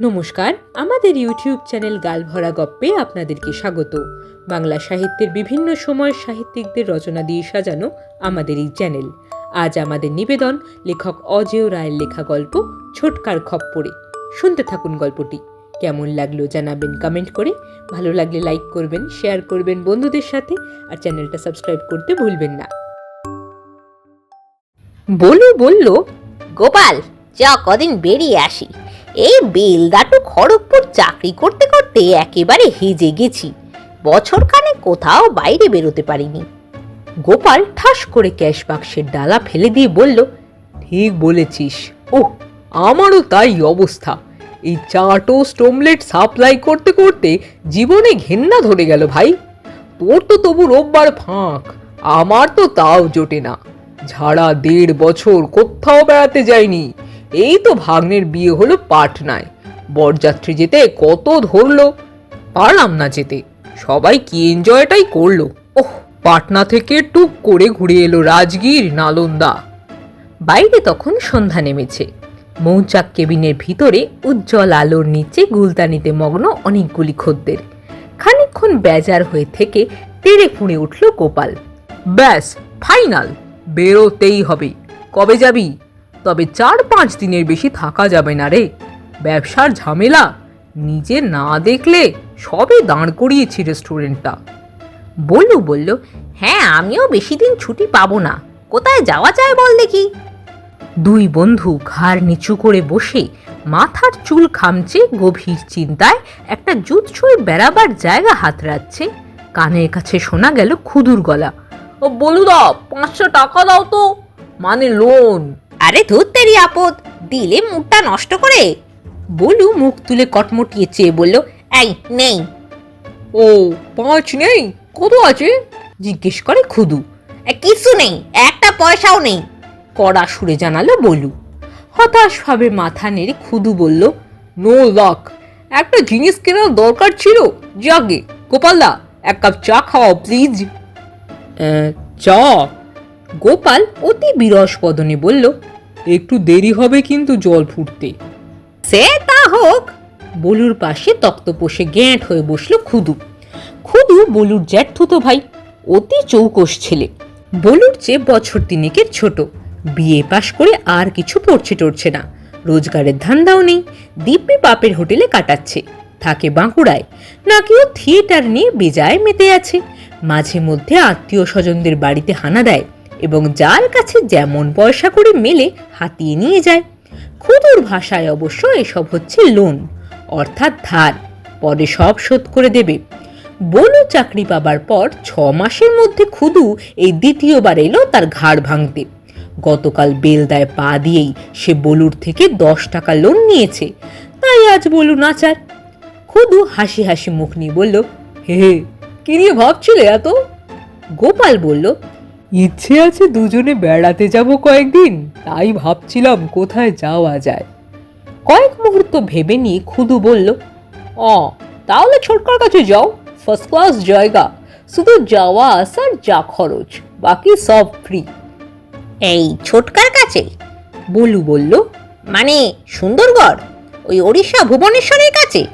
নমস্কার, আমাদের YouTube channel গালভরা গপ্পে আপনাদেরকে স্বাগত। বাংলা সাহিত্যের বিভিন্ন সময় সাহিত্যিকদের রচনা দিয়ে সাজানো আমাদের এই চ্যানেল। আজ আমাদের নিবেদন লেখক অজেয় রায়ের লেখা গল্প, ছোটকার খপ্পরে। শুনতে থাকুন গল্পটি। কেমন লাগল জানাবেন কমেন্ট করে। ভালো লাগলে লাইক করবেন শেয়ার করবেন বন্ধুদের সাথে, আর চ্যানেলটা সাবস্ক্রাইব করতে ভুলবেন না। বলু বলল, গোপাল, চ, কদিন বেরিয়ে আসি। এই বেলদাটু খড়গপুর চাকরি করতে করতে একেবারে হেজে গেছি। বছর খানে কোথাও বাইরে বেরোতে পারিনি। গোপাল ঠাস করে ক্যাশ বাক্সের ডালা ফেলে দিয়ে বলল, ঠিক বলেছিস। ও আমারও তাই অবস্থা। এই চা টোস্ট সাপ্লাই করতে করতে জীবনে ঘেন্না ধরে গেল ভাই। তোর তো তবু রোববার ফাঁক, আমার তো তাও জোটে না। ঝাড়া দেড় বছর কোথাও বেড়াতে যায়নি এই তো ভাগ্নের বিয়ে হলো পাটনায়। বরযাত্রী যেতে কত ধরলো, পারলাম না যেতে। সবাই কি এনজয়টাই করল। ওহ, পাটনা থেকে টুক করে ঘুরে এলো রাজগীর নালন্দা। বাইরে তখন সন্ধ্যা নেমেছে। মৌচাক কেবিনের ভিতরে উজ্জ্বল আলোর নিচে গুলতানিতে মগ্ন অনেকগুলি খদ্দের। খানিকক্ষণ বেজার হয়ে থেকে তেড়ে ফুঁড়ে উঠল গোপাল। ব্যাস, ফাইনাল। বেরোতেই হবে। কবে যাবি? তবে চার পাঁচ দিনের বেশি থাকা যাবে না রে। ব্যবসার ঝামেলা, নিজে না দেখলে সবে দাঁড় করিয়েছি রেস্টুরেন্টটা বললু বলল হ্যাঁ আমিও বেশি দিন ছুটি পাবো না। কোথায় যাওয়া যায় বল দেখি? দুই বন্ধু ঘাড় নিচু করে বসে মাথার চুল খামচে গভীর চিন্তায় একটা ছুঁয়ে বেড়াবার জায়গা হাতড়াচ্ছে। কানের কাছে শোনা গেল খুদুর গলা, ও বলুদা পাঁচশো টাকা দাও তো। মানে লোন আরে ধরতেরি আপদ দিলে মুখটা নষ্ট করে। বলু মুখ তুলে কটমটিয়ে চেয়ে বলল এই নেই। ও পাঁচ নেই? কত আছে? জিজ্ঞেস করে খুদু। এ, কিচ্ছু নেই একটা পয়সাও নেই। কড়া সুরে জানালো বলু। হতাশভাবে মাথা নেড়ে খুদু বলল নো লাক একটা জিনিস কেনার দরকার ছিল জাগে। গোপালদা এক কাপ চা খাওয়াও প্লিজ। চা? গোপাল অতি বিরস বদনে বলল একটু দেরি হবে কিন্তু জল ফুটতে। সে তা হোক। বলুর পাশে তক্তপোষে গ্যাঁট হয়ে বসল খুদু। খুদু বলুর জ্যাঠুতো ভাই অতি চৌকস ছেলে। বলুর চেয়ে বছর তিনেকের ছোট বিয়ে পাশ করে আর কিছু পড়ছে টরছে না। রোজগারের ধান্দাও নেই দিব্যি বাপের হোটেলে কাটাচ্ছে। থাকে বাঁকুড়ায় নাকি ও থিয়েটার নিয়ে বেজায় মেতে আছে। মাঝে মধ্যে আত্মীয় স্বজনদের বাড়িতে হানা দেয়। এবং যার কাছে যেমন পয়সা করে মেলে হাতিয়ে নিয়ে যায়। খুদুর ভাষায় অবশ্য এসব হচ্ছে লোন, অর্থাৎ ধার, পরে সব শোধ করে দেবে। বনু চাকরি পাবার পর ছ মাসের মধ্যে খুদু এই দ্বিতীয়বার এলো তার ঘাড় ভাঙতে। গতকাল বেলদায় পা দিয়েই সে বলুর থেকে দশ টাকা লোন নিয়েছে। তাই আজ বলু নাচার খুদু হাসি হাসি মুখ নিয়ে বলল, হে হে, কি নিয়ে ভাবছিলে এত? গোপাল বলল ইচ্ছে আছে দুজনে বেড়াতে যাব কয়েকদিন তাই ভাবছিলাম কোথায় যাওয়া যায়। কয়েক মুহূর্ত ভেবে নিয়ে খুদু বলল অ তাহলে ছোটকার কাছে যাও ফার্স্ট ক্লাস জায়গা। শুধু যাওয়া আসার যা খরচ বাকি সব ফ্রি এই ছোটকার কাছে? বলু বলল মানে সুন্দরগড়? ওই ওড়িশা ভুবনেশ্বরের কাছে?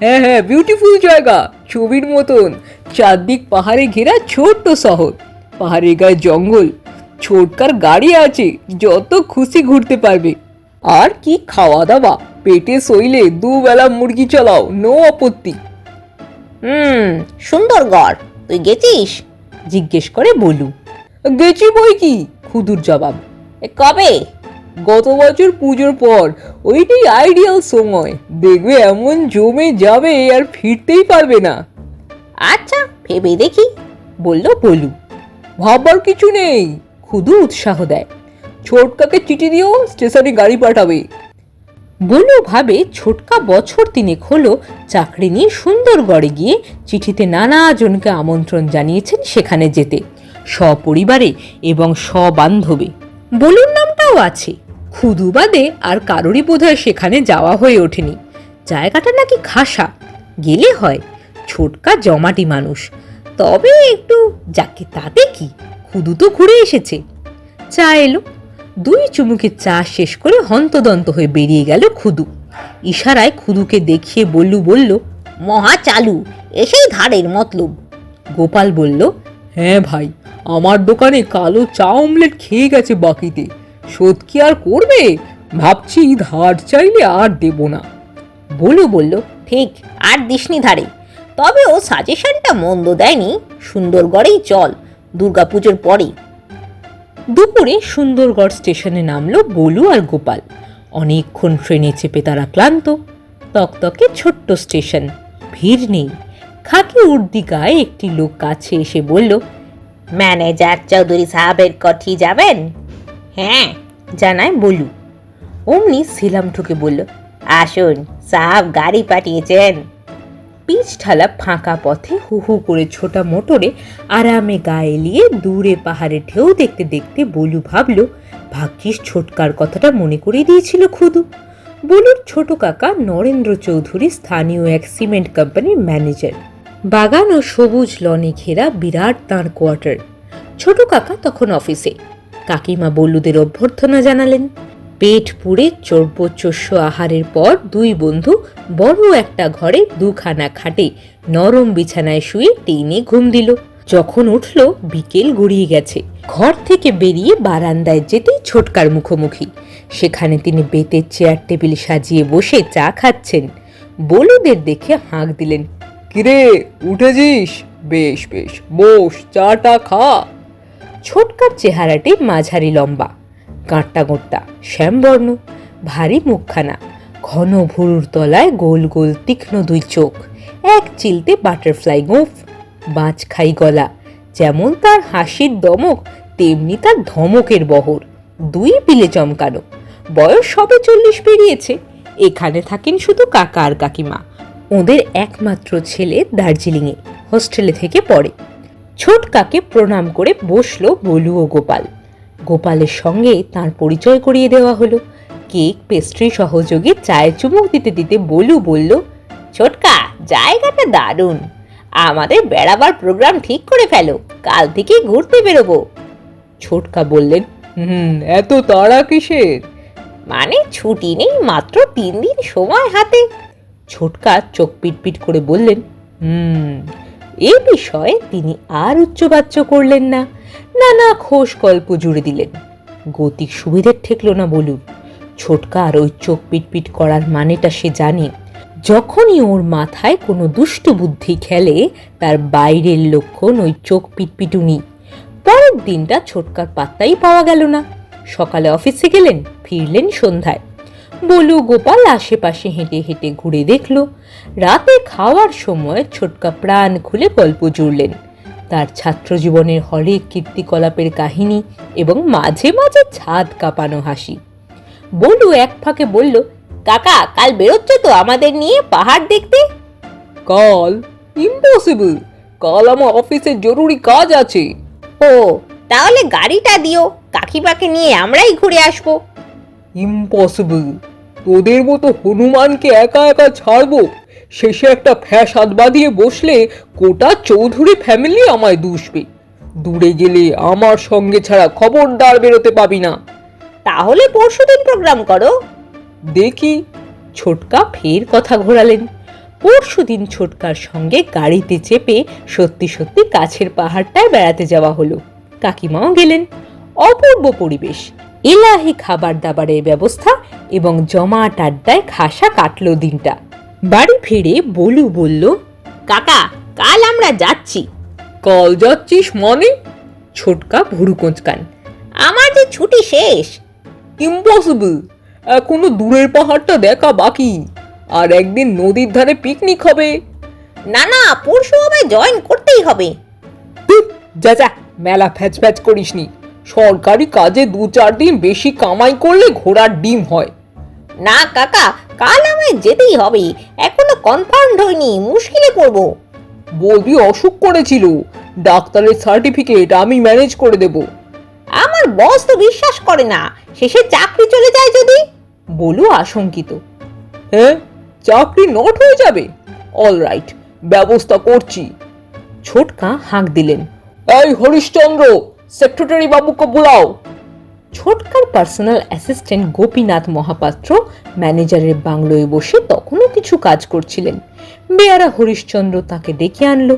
হ্যাঁ হ্যাঁ বিউটিফুল জায়গা ছবির মতন। চারদিক পাহাড়ে ঘেরা ছোট্ট শহর। পাহাড়ের গায়ে জঙ্গল ছোটকার গাড়ি আছে যত খুশি ঘুরতে পারবে। আর কি খাওয়া দাওয়া পেটে সইলে দুবেলা মুরগি চালাও নো আপত্তি। হুম সুন্দরগড় তুই গেছিস? জিজ্ঞেস করে বলু। গেছি বই কি? খুদুর জবাব। কবে? গত বছর পুজোর পর ওইটাই আইডিয়াল সময়। দেখবে এমন জমে যাবে আর ফিরতেই পারবে না। আচ্ছা ভেবে দেখি বলল বলু। ভাববার কিছু নেই। খুদু উৎসাহ দেয়। ছোটকাকে চিঠি দিও স্টেশনে গাড়ি পাঠাবে। বলু ভাবে ছোটকা বছর তিনেক হলো চাকরি নিয়ে সুন্দরগড়ে গিয়ে চিঠিতে নানা জনকে আমন্ত্রণ জানিয়েছেন সেখানে যেতে। সপরিবারে এবং সবান্ধবে। বলুর নামটাও আছে। খুদু বাদে আর কারোরই বোধহয় সেখানে যাওয়া হয়ে ওঠেনি। জায়গাটা নাকি খাসা। গেলে হয়। ছোটকা জমাটি মানুষ। তবে একটু যাকে তাতে কি খুদু তো ঘুরে এসেছে। চা এলো। দুই চুমুকে চা শেষ করে হন্তদন্ত হয়ে বেরিয়ে গেল খুদু। ইশারায় খুদুকে দেখিয়ে বল্লু বলল মহা চালু এসেই ধারের মতলব। গোপাল বলল হ্যাঁ ভাই আমার দোকানে কালো চা অমলেট খেয়ে গেছে বাকিতে। শোধ কি আর করবে? ভাবছি ধার চাইলে আর দেব না। বলু বলল ঠিক আর দিসনি ধারে। তবে ও সাজেশনটা মন্দ দেয়নি। সুন্দরগড়েই চল, দুর্গাপুজোর পরে দুপুরে সুন্দরগড় স্টেশনে নামলো বলু আর গোপাল। অনেকক্ষণ ট্রেনে চেপে তারা ক্লান্ত। তকতকে ছোট্ট স্টেশন, ভিড় নেই। খাকি উর্দি গায়ে একটি লোক কাছে এসে বলল, ম্যানেজার চৌধুরী সাহেবের কঠি যাবেন? হ্যাঁ জানায় বলু অমনি সেলাম ঠুকে বলল, আসুন, সাহাব গাড়ি পাঠিয়েছেন। পিচ ঢালা ফাঁকা পথে হু হু করে ছোটা মোটরে আরামে গা এলিয়ে দূরে পাহাড়ে ঢেউ দেখতে দেখতে বলু ভাবল, ভাগ্যিস ছোটকার কথাটা মনে করিয়ে দিয়েছিল খুদু। বলুর ছোট কাকা নরেন্দ্র চৌধুরী স্থানীয় এক সিমেন্ট কোম্পানির ম্যানেজার। বাগান ও সবুজ লনে ঘেরা বিরাট তাঁর কোয়ার্টার। ছোট কাকা তখন অফিসে। কাকিমা বল্লুদের অভ্যর্থনা জানালেন পেট পুড়ে চর্বচস্য আহারের পর দুই বন্ধু বড় একটা ঘরে দুখানা খাটে নরম বিছানায় শুয়ে টেনে ঘুম দিল। যখন উঠল, বিকেল গড়িয়ে গেছে। ঘর থেকে বেরিয়ে বারান্দায় যেতেই ছোটকার মুখোমুখি। সেখানে তিনি বেতের চেয়ার টেবিল সাজিয়ে বসে চা খাচ্ছেন। বলুদের দেখে হাঁক দিলেন, কিরে, উঠেছিস? বেশ বেশ, বস, চাটা খা। ছোটকার চেহারাটি মাঝারি লম্বা। গাঁটটা গোট্টা শ্যামবর্ণ, ভারী মুখখানা, ঘন ভুরুর তলায় গোল গোল তীক্ষ্ণ দুই চোখ, এক চিলতে বাটারফ্লাই গোঁফ, বাঁচ খাই গলা, যেমন তার হাসির দমক, তেমনি তার ধমকের বহর, দুই পিলে চমকানো, বয়স সবে চল্লিশ পেরিয়েছে, এখানে থাকেন শুধু কাকা আর কাকিমা, ওদের একমাত্র ছেলে দার্জিলিংয়ে, হোস্টেলে থেকে পড়ে। ছোটকাকে প্রণাম করে বসল বলু ও গোপাল। গোপালের সঙ্গে তার পরিচয় করিয়ে দেওয়া হলো। কেক পেস্ট্রি সহযোগে চায়ে চুমুক দিতে দিতে বলু বলল, ছোটকা, জায়গাটা দারুণ। আমাদের বেড়াবার প্রোগ্রাম ঠিক করে ফেলো, কাল থেকে ঘুরতে বেরোবো। ছোটকা বললেন, হুম, এত তাড়া কিসের? মানে ছুটি নেই মাত্র তিন দিন সময় হাতে। ছোটকা চোখ পিটপিট করে বললেন, হুম, এ বিষয়ে তিনি আর উচ্চবাচ্য করলেন না। নানা খোশ গল্প জুড়ে দিলেন। গতিক সুবিধের ঠেকল না বলুন। ছোটকা আর ওই চোখ পিটপিট করার মানেটা সে জানে। যখনই ওর মাথায় কোনো দুষ্ট বুদ্ধি খেলে, তার বাইরের লক্ষণ ওই চোখ পিটপিটুনি। পরের দিনটা ছোটকার পাত্তাই পাওয়া গেল না। সকালে অফিসে গেলেন, ফিরলেন সন্ধ্যায়। বলু গোপাল আশেপাশে হেঁটে হেঁটে ঘুরে দেখল। রাতে খাওয়ার সময় ছোটকা প্রাণ খুলে গল্প জুড়লেন। তার ছাত্র জীবনের হরেক কীর্তিকলাপের কাহিনী এবং মাঝে মাঝে ছাদ কাঁপানো হাসি। বলু এক ফাঁকে বলল কাকা কাল বেরোচ্ছ তো আমাদের নিয়ে পাহাড় দেখতে? কাল? ইম্পসিবল কাল আমার অফিসে জরুরি কাজ আছে। ও তাহলে গাড়িটা দিও কাকিমাকে নিয়ে আমরাই ঘুরে আসব। ইম্পসিবল তোদের মতো হনুমানকে একা একা ছাড়বো? শেষে একটা ফ্যাসাদ বাঁধিয়ে বসলে গোটা চৌধুরী ফ্যামিলি আমায় দুষবে। দূরে গেলে আমার সঙ্গে ছাড়া খবরদার বেরোতে পাবি না। তাহলে পরশুদিন প্রোগ্রাম করো। দেখি ছোটকা ফের কথা ঘোরালেন। পরশুদিন ছোটকার সঙ্গে গাড়িতে চেপে সত্যি সত্যি কাছের পাহাড়টায় বেড়াতে যাওয়া হলো। কাকিমাও গেলেন। অপূর্ব পরিবেশ। এলাহি খাবার দাবারের ব্যবস্থা এবং জমাট আড্ডায় খাসা কাটলো দিনটা। বাড়ি ফিরে বলু বলল, কাকা, কাল আমরা যাচ্ছি। কাল যাচ্ছিস মানে? ছোটকা ভুরু কোঁচকান। আমার যে ছুটি শেষ? ইম্পসিবল এখনও দূরের পাহাড়টা দেখা বাকি। আর একদিন নদীর ধারে পিকনিক হবে। না না, পরশু আমায় জয়েন করতেই হবে। যা যা, মেলা ফ্যাচ ফ্যাচ করিস নি সরকারি কাজে দু চার দিন বেশি কামাই করলে ঘোড়ার ডিম হয়। না, কাকা কাল আমায় যেতেই হবে। এখনও কনফার্ম হয়নি মুশকিলে পড়ব। বলবি অসুখ করেছিল। ডাক্তারের সার্টিফিকেট আমি ম্যানেজ করে দেব। আমার বস তো বিশ্বাস করে না। শেষে চাকরি চলে যায় যদি। বলু আশঙ্কিত। হ্যাঁ চাকরি নট হয়ে যাবে। অল রাইট ব্যবস্থা করছি। ছোটকা হাঁক দিলেন। এই হরিশ্চন্দ্র সেক্রেটারি বাবুকে বুলাও। ছোটকার পার্সোনাল অ্যাসিস্ট্যান্ট গোপীনাথ মহাপাত্র ম্যানেজারের বাংলোয় বসে তখনও কিছু কাজ করছিলেন। বেয়ারা হরিশ্চন্দ্র তাকে ডেকে আনলো।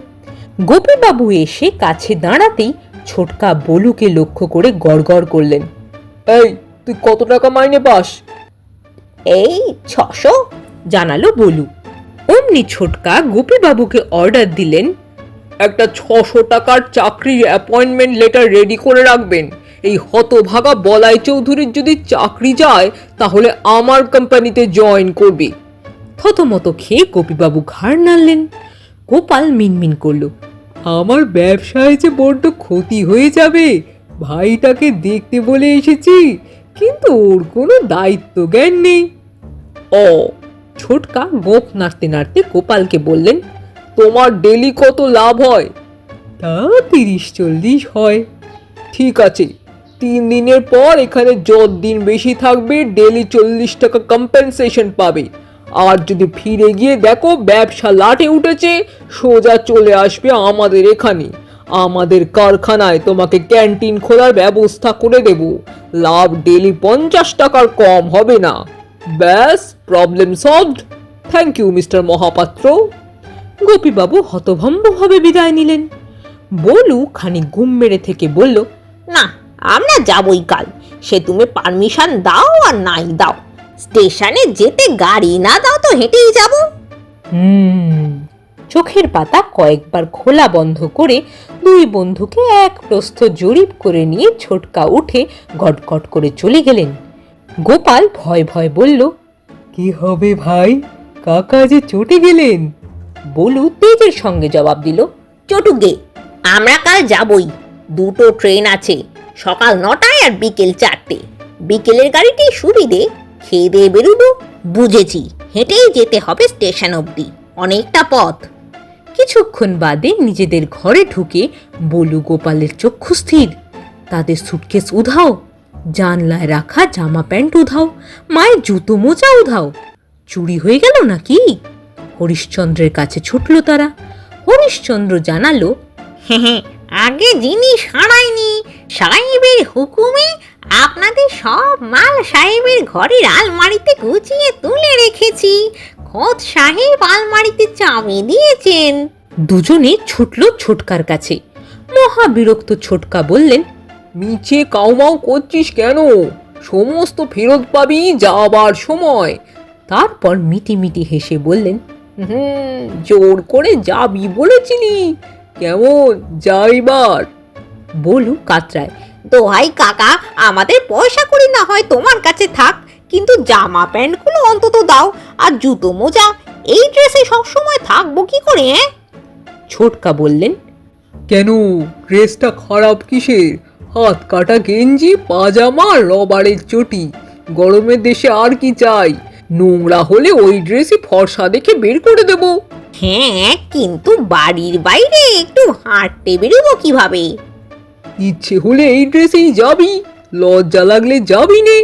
গোপীবাবু এসে কাছে দাঁড়াতেই ছোটকা বলুকে লক্ষ্য করে গড়গড় করলেন, এই, তুই কত টাকা মাইনে পাস? এই, ছশো, জানালো বলু। অমনি ছোটকা গোপীবাবুকে অর্ডার দিলেন, একটা ছশো টাকার চাকরির অ্যাপয়েন্টমেন্ট লেটার রেডি করে রাখবেন। এই হতভাগা বলাই চৌধুরীর যদি চাকরি যায়, তাহলে আমার কোম্পানিতে জয়েন করবে। থতমত খেয়ে গোপীবাবু ঘাড় নাড়লেন। গোপাল মিনমিন করল, আমার ব্যবসায় যে বড্ড ক্ষতি হয়ে যাবে, ভাইটাকে দেখতে বলে এসেছি, কিন্তু ওর কোনো দায়িত্ব জ্ঞান নেই। ও ছোটকা গোপ নাড়তে নাড়তে গোপালকে বললেন, তোমার ডেলি কত লাভ হয়? তা তিরিশ চল্লিশ হয়। ঠিক আছে তিন দিনের পর এখানে যত দিন বেশি থাকবে ডেলি চল্লিশ টাকা কম্পেনসেশন পাবে। আর যদি ফিরে গিয়ে দেখো, ব্যবসা লাটে উঠেছে, সোজা চলে আসবে আমাদের এখানে। আমাদের কারখানায় তোমাকে ক্যান্টিন খোলার ব্যবস্থা করে দেব। লাভ ডেলি পঞ্চাশ টাকার কম হবে না। ব্যাস problem solved thank you mister Mahapatra. গোপীবাবু হতভম্বভাবে বিদায় নিলেন। বলু খানিক ঘুম মেরে থেকে বলল, না আমরা যাবই কাল। সে তুমি পারমিশন দাও আর নাই দাও। স্টেশনে যেতে গাড়ি না দাও তো হেঁটেই যাব। হুম চোখের পাতা কয়েকবার খোলা বন্ধ করে দুই বন্ধুকে এক প্রস্থ জরিপ করে নিয়ে ছোটকা উঠে গটগট করে চলে গেলেন। গোপাল ভয় ভয় বলল কি হবে ভাই? কাকা যে চটে গেলেন? বলু তেজের সঙ্গে জবাব দিল চটুগে আমরা কাল যাবই। দুটো ট্রেন আছে। সকাল নটায় আর বিকেল চারটে। বিকেলের গাড়িটি সুবিধে খেয়ে দিয়ে বেরোবো, বুঝেছি, হেঁটেই যেতে হবে স্টেশন অবধি, অনেকটা পথ। কিছুক্ষণ বাদে নিজেদের ঘরে ঢুকে বলু গোপালের চক্ষু স্থির। তাদের সুটকেস উধাও, জানলায় রাখা জামা প্যান্ট উধাও, মায়ের জুতো মোজা উধাও। চুরি হয়ে গেল নাকি? হরিশ্চন্দ্রের কাছে ছুটল তারা। হরিশ্চন্দ্র জানালো হ্যাঁ আগে জিনিস হারায়নি সাহেবের হুকুমে আপনাদের সব মাল সাহেবের ঘরের আলমারিতে গুছিয়ে তুলে রেখেছি। খোদ সাহেব আলমারিতে চাবি দিয়েছেন। দুজনে ছুটল ছোটকার কাছে। মহা বিরক্ত ছোটকা বললেন, মিছে কাউমাও করছিস কেন? সমস্ত ফেরত পাবি যাবার সময়। তারপর মিটি মিটি হেসে বললেন, হুম, জোর করে যাবি বলেছিলি। কেমন? যাইবার বলু কাতরায় দোহাই কাকা আমাদের পয়সা করি না হয় তোমার কাছে থাক কিন্তু জামা প্যান্টগুলো অন্তত দাও আর জুতো মোজা এই ড্রেসে সবসময় থাকব কি করে হ্যাঁ ছোটকা বললেন কেন? ড্রেসটা খারাপ কিসের? হাত কাটা গেঞ্জি পাজামা রবারের চটি গরমের দেশে আর কি চাই? নোংরা হলে ওই ড্রেসই ফর্সা দেখে বের করে দেব। হ্যাঁ কিন্তু বাড়ির বাইরে একটু হাঁটতে বেরোবো কীভাবে? ইচ্ছে হলে এই ড্রেসেই যাবি, লজ্জা লাগলে যাবি নে।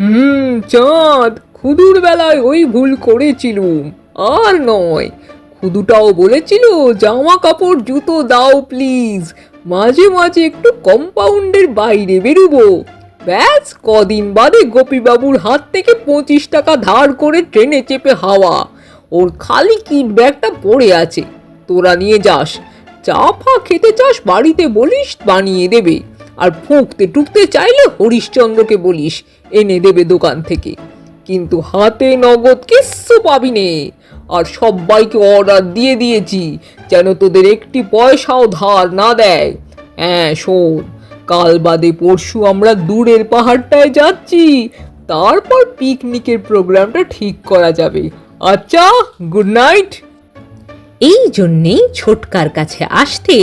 হুম, চাঁদ, খুদুর বেলায় ওই ভুল করেছিলুম, আর নয়। খুদুটাও বলেছিল, জামা কাপড়, জুতো দাও প্লিজ মাঝে মাঝে একটু কম্পাউন্ডের বাইরে বেরোবো। ব্যাস, কদিন বাদে গোপীবাবুর হাত থেকে পঁচিশ টাকা ধার করে ট্রেনে চেপে হাওয়া। ওর খালি কিট ব্যাগটা পড়ে আছে। তোরা নিয়ে যাস। চা ফা খেতে চাস, বাড়িতে বলিস, বানিয়ে দেবে। আর ফুঁকতে টুকতে চাইলে হরিশ্চন্দ্রকে বলিস, এনে দেবে দোকান থেকে। কিন্তু হাতে নগদ কিচ্ছু পাবি নে। আর সবাইকে অর্ডার দিয়ে দিয়েছি, যেন তোদের একটি পয়সাও ধার না দেয়। হ্যাঁ শোন, কাল বাদে পরশু আমরা দূরের পাহাড়টায় যাচ্ছি। তারপর পিকনিকের প্রোগ্রামটা ঠিক করা যাবে। আচ্ছা গুড নাইট এই জন্যেই ছোটকার কাছে আসতে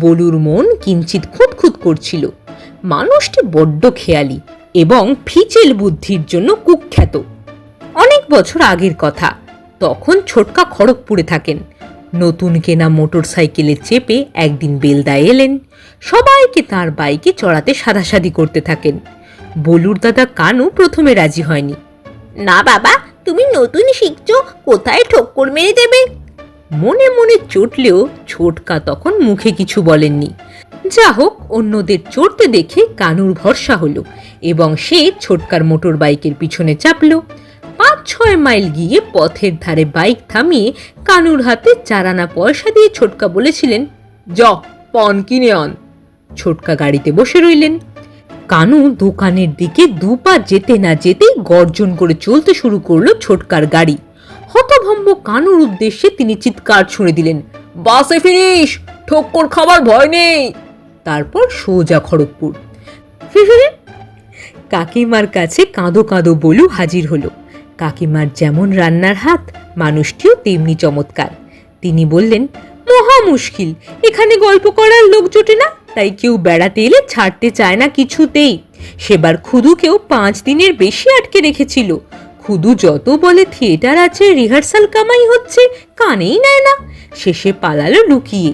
বলুর মন কিঞ্চিত খুঁতখুত করছিল। মানুষটি বড্ড খেয়ালি এবং ফিচেল বুদ্ধির জন্য কুখ্যাত। অনেক বছর আগের কথা, তখন ছোটকা খড়গপুরে থাকেন। নতুন কেনা মোটর সাইকেলে চেপে একদিন বেলদা এলেন। সবাইকে তার বাইকে চড়াতে সাদাসাদি করতে থাকেন। বলুর দাদা কানু প্রথমে রাজি হয়নি। না বাবা, তুমি নতুন শিখছো, কোথায় ঠক্কর মেরে দেবে? মনে মনে চটলেও ছোটকা তখন মুখে কিছু বলেননি। যা হোক, অন্যদের চড়তে দেখে কানুর ভরসা হলো এবং সে ছোটকার মোটর বাইকের পিছনে চাপল। পাঁচ, ছয় মাইল গিয়ে পথের ধারে বাইক থামিয়ে কানুর হাতে চারানা পয়সা দিয়ে ছোটকা বলেছিলেন, য, পন কিনে অন ছোটকা গাড়িতে বসে রইলেন। কানু দোকানের দিকে দুপা যেতে না যেতেই গর্জন করে চলতে শুরু করল ছোটকার গাড়ি। হতভম্ব কানুর উদ্দেশ্যে তিনি চিৎকার ছুঁড়ে দিলেন, বাসে ফিরিস, ঠক্কর খাবার ভয় নেই। তারপর সোজা খড়গপুর। কাকিমার কাছে কাঁদো কাঁদো বলু হাজির হলো। কাকিমার যেমন রান্নার হাত, মানুষটিও তেমনি চমৎকার। তিনি বললেন, মহা মুশকিল, এখানে গল্প করার লোক জোটে না? তাই কেউ বেড়াতে এলে ছাড়তে চায় না কিছুতেই। সেবার খুদুকেও পাঁচ দিনের বেশি আটকে রেখেছিল। খুদু যত বলে থিয়েটার আছে, রিহার্সাল কামাই হচ্ছে, কানেই নেয় না। শেষে পালালো লুকিয়ে।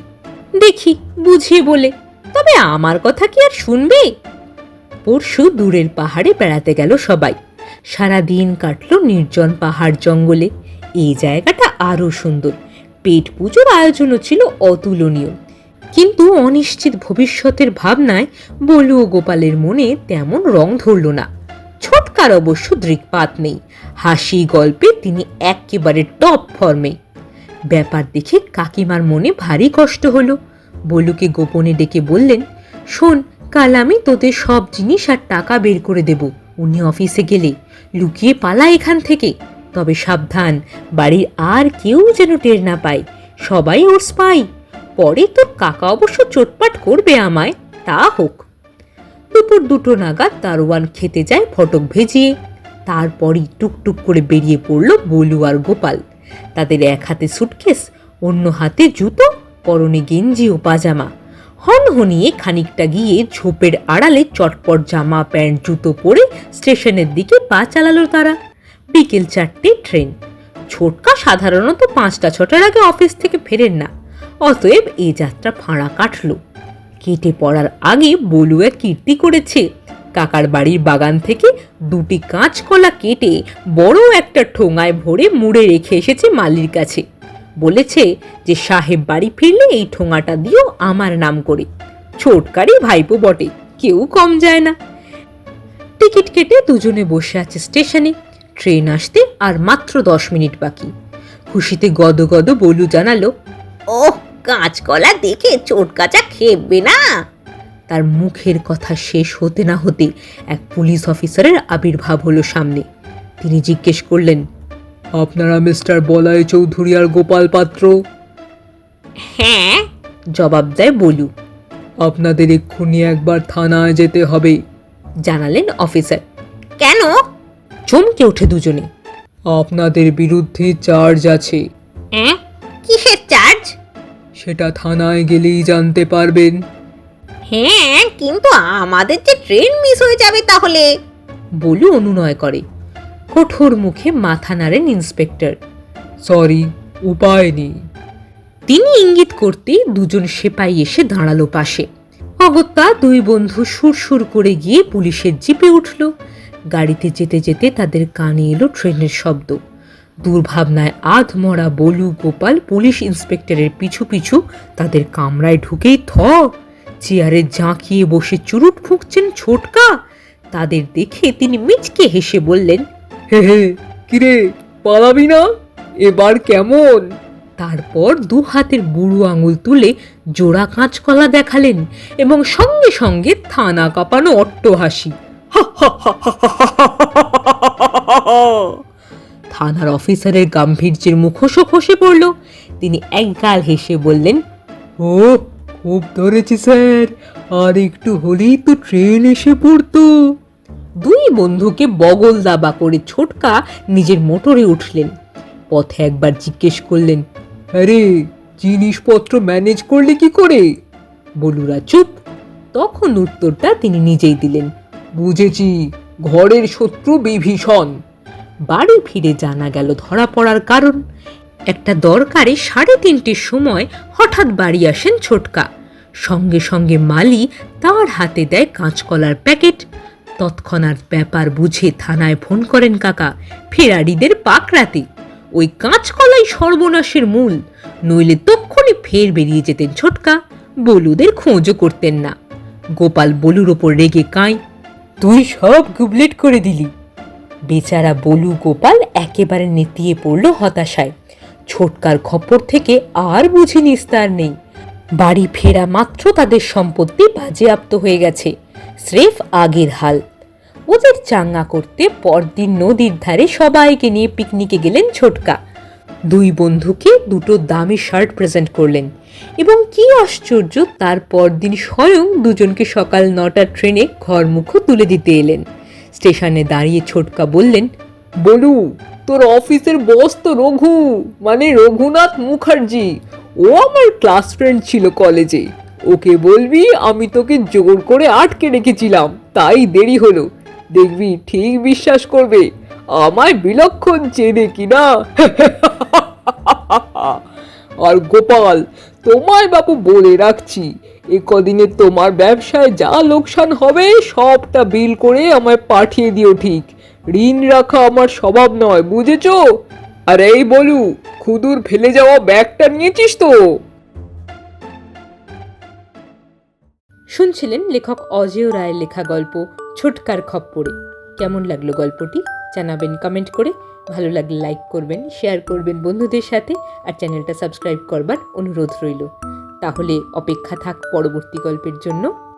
দেখি, বুঝিয়ে বলে, তবে আমার কথা কি আর শুনবে? পরশু দূরের পাহাড়ে বেড়াতে গেল সবাই। সারা দিন কাটলো নির্জন পাহাড় জঙ্গলে। এই জায়গাটা আরও সুন্দর। পেট পুজোর আয়োজনও ছিল অতুলনীয়। কিন্তু অনিশ্চিত ভবিষ্যতের ভাবনায় বলু গোপালের মনে তেমন রং ধরল না। ছোটকার অবশ্য দৃকপাত নেই। হাসি গল্পে তিনি একেবারে টপ ফর্মে ব্যাপার দেখে কাকিমার মনে ভারী কষ্ট হলো। বলুকে গোপনে ডেকে বললেন, শোন, কাল আমি তোদের সব জিনিস আর টাকা বের করে দেব। উনি অফিসে গেলে লুকিয়ে পালা এখান থেকে। তবে সাবধান, বাড়ির আর কেউ যেন টের না পায়। সবাই ওর স্পাই পরে তোর কাকা অবশ্য চোটপাট করবে আমায়। তা হোক। দুপুর দুটো নাগাদ দারোয়ান খেতে যায় ফটক ভেজিয়ে তারপরই টুকটুক করে বেরিয়ে পড়ল বলু আর গোপাল। তাদের এক হাতে সুটকেস অন্য হাতে জুতো, পরনে গেঞ্জি ও পাজামা। হনহনিয়ে খানিকটা গিয়ে ঝোপের আড়ালে চটপট জামা, প্যান্ট, জুতো পরে স্টেশনের দিকে পা চালালো তারা। বিকেল চারটে ট্রেন। ছোটকা সাধারণত পাঁচটা, ছটার আগে অফিস থেকে ফেরেন না। অতএব এই যাত্রা ফাঁড়া কাটলো। কেটে পড়ার আগে বলুয়া কীর্তি করেছে। কাকার বাড়ির বাগান থেকে দুটি কাঁচকলা কেটে বড় একটা ঠোঙায় ভরে মুড়ে রেখে এসেছে মালির কাছে। বলেছে যে, সাহেব বাড়ি ফিরলে এই ঠোঙাটা দিও আমার নাম করে। ছোটকারি ভাইপো বটে, কেউ কম যায় না। টিকিট কেটে দুজনে বসে আছে স্টেশনে। ট্রেন আসতে আর মাত্র দশ মিনিট বাকি। খুশিতে গদ গদ বলু জানালো, ওহ কাঁচকলা দেখে চোট কাচা খেপবে না। তার মুখের কথা শেষ হতে না হতে এক পুলিশ অফিসারের আবির্ভাব হলো সামনে। তিনি জিজ্ঞেস করলেন আপনারা মিস্টার বলাই চৌধুরী আর গোপাল পাত্র? হ্যাঁ জবাব দেয় বলু। আপনাদের এক্ষুনি একবার থানায় যেতে হবে। জানালেন অফিসার। কেন? চমকে ওঠে দুজনে। আপনাদের বিরুদ্ধে চার্জ আছে। কিসের চার্জ? সেটা থানায় গেলেই জানতে পারবেন। হ্যাঁ কিন্তু আমাদের যে ট্রেন মিস হয়ে যাবে তাহলে? বলু অনুনয় করে। কঠোর মুখে মাথা নাড়েন ইন্সপেক্টর। সরি উপায় নেই। তিনি ইঙ্গিত করতেই দুজন সেপাই এসে দাঁড়াল পাশে। অগত্যা দুই বন্ধু সুরসুর করে গিয়ে পুলিশের জিপে উঠল। গাড়িতে যেতে যেতে তাদের কানে এলো ট্রেনের শব্দ। দুর্ভাবনায় আধমরা বলু গোপাল পুলিশ ইন্সপেক্টরের পিছু পিছু তাদের কামরায় ঢুকেই থ চেয়ারে জাঁকিয়ে বসে চুরুট ফুঁকছেন ছোটকা তাদের দেখে তিনি মিচকে হেসে বললেন হে হে কিরে পালাবি না এবার কেমন তারপর দু হাতের বুড়ো আঙুল তুলে জোড়া কাঁচকলা দেখালেন এবং সঙ্গে সঙ্গে থানা কাঁপানো অট্ট হাসি থানার অফিসারের গাম্ভীর্যের মুখোশও খসে পড়ল। তিনি একগাল হেসে বললেন ও খুব ধরেছি স্যার, আর একটু হলেই তো ট্রেন এসে পড়তো। দুই বন্ধুকে বগল দাবা করে ছোটকা নিজের মোটরে উঠলেন। পথে একবার জিজ্ঞেস করলেন, আরে, জিনিসপত্র ম্যানেজ করলে কি করে? বলুরা চুপ। তখন উত্তরটা তিনি নিজেই দিলেন, বুঝেছি, ঘরের শত্রু বিভীষণ। বাড়ি ফিরে জানা গেল ধরা পড়ার কারণ। একটা দরকারে সাড়ে তিনটের সময় হঠাৎ বাড়ি আসেন ছোটকা। সঙ্গে সঙ্গে মালি তার হাতে দেয় কাঁচকলার প্যাকেট। তৎক্ষণাৎ ব্যাপার বুঝে থানায় ফোন করেন কাকা, ফেরারিদের পাকড়াতে। ওই কাঁচকলাই সর্বনাশের মূল, নইলে তক্ষণি ফের বেরিয়ে যেতেন ছোটকা। বলুদের খোঁজও করতেন না। গোপাল বলুর ওপর রেগে কাঁই তুই সব গুবলেট করে দিলি। বেচারা বলু গোপাল একেবারে নেতিয়ে পড়ল হতাশায়। ছোটকার খপর থেকে আর বুঝি নিস্তার নেই। বাড়ি ফেরা মাত্র তাদের সম্পত্তি বাজেয়াপ্ত হয়ে গেছে। স্রেফ আগের হাল। ওদের চাঙ্গা করতে পরদিন নদীর ধারে সবাইকে নিয়ে পিকনিকে গেলেন ছোটকা। দুই বন্ধুকে দুটো দামি শার্ট প্রেজেন্ট করলেন এবং কি আশ্চর্য তার পরদিন স্বয়ং দুজনকে সকাল নটার ট্রেনে ঘরমুখো তুলে দিতে এলেন। স্টেশনে দাঁড়িয়ে ছোটকা বললেন, বলু, তোর অফিসের বস তো রঘু মানে রঘুনাথ মুখার্জি। ও আমার ক্লাস ফ্রেন্ড ছিল কলেজে। ওকে বলবি আমি তোকে জোর করে আটকে রেখেছিলাম, তাই দেরি হলো। দেখবি ঠিক বিশ্বাস করবে, আমায় বিলক্ষণ চেনে কিনা। আর গোপাল তোমায় বাবু বলে রাখছি, এ কদিনে তোমার ব্যবসায় যা লোকসান হবে সবটা বিল করে আমায় পাঠিয়ে দিও ঠিক। ঋণ রাখা আমার স্বভাব নয়, বুঝেছ? আর এই বলু, খুদুর ফেলে যাওয়া ব্যাগটা নিয়েছিস তো? শুনছিলেন লেখক অজেয় রায়ের লেখা গল্প, ছোটকার খপ্পরে। কেমন লাগল গল্পটি? জানাবেন কমেন্ট করে। ভালো লাগলে লাইক করবেন শেয়ার করবেন বন্ধুদের সাথে আর চ্যানেলটা সাবস্ক্রাইব করবার অনুরোধ রইল। তাহলে অপেক্ষা থাক পরবর্তী গল্পের জন্য।